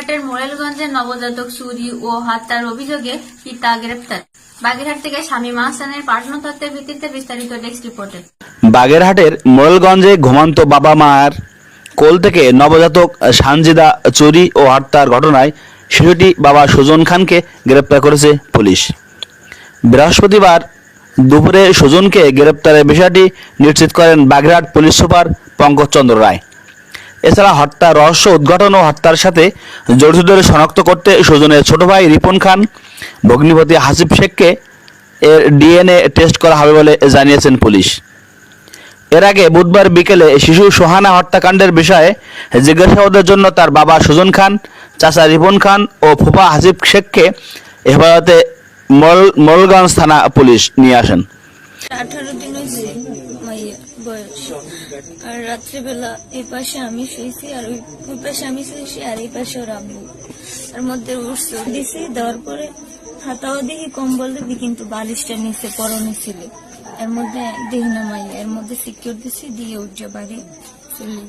বাগেরহাটের মোরেলগঞ্জে নবজাতক চুরি ও হত্যার অভিযোগে পিতা গ্রেপ্তার। বাগেরহাট থেকে স্বামী মাহসানের পাঠানো তথ্যের ভিত্তিতে বিস্তারিত ডেস্ক রিপোর্টে। বাগেরহাটের মোড়লগঞ্জে ঘুমন্ত বাবা মার কোল থেকে নবজাতক সানজিদা চুরি ও হত্যার ঘটনায় শিশুটি বাবা সুজন খানকে গ্রেপ্তার করেছে পুলিশ। বৃহস্পতিবার দুপুরে সুজনকে গ্রেপ্তারের বিষয়টি নিশ্চিত করেন বাগেরহাট পুলিশ সুপার পঙ্কজ চন্দ্র রায়। এছাড়া হত্যার রহস্য উদ্ঘাটন ও হত্যার সাথে জড়িতদের শনাক্ত করতে সুজনের ছোট ভাই রিপন খান, ভগ্নিপতি হাসিব শেখকে এর ডিএনএ টেস্ট করা হবে বলে জানিয়েছেন পুলিশ। এর আগে বুধবার বিকেলে শিশু সোহানা হত্যাকাণ্ডের বিষয়ে জিজ্ঞাসাবাদের জন্য তার বাবা সুজন খান, চাচা রিপন খান ও ফুফা হাসিব শেখকে হেফাজতে মোলগঞ্জ থানা পুলিশ নিয়ে আসেন। মাইয়া বয়স। আর রাত্রিবেলা এই পাশে আমি শুয়েছি, আর ওই পাশে আমি শুয়েছি, আর এই পাশে ওর আব্বু। তার মধ্যে উঠছে দিছি, দেওয়ার পরে হাতাও দেখি, কম্বল দিবি কিন্তু বালিশটা নিচে, পরনে ছিল। এর মধ্যে দেহ নামাই এর মধ্যে সিকিউর দিছি, দিয়ে উঠছে বাড়ি চলে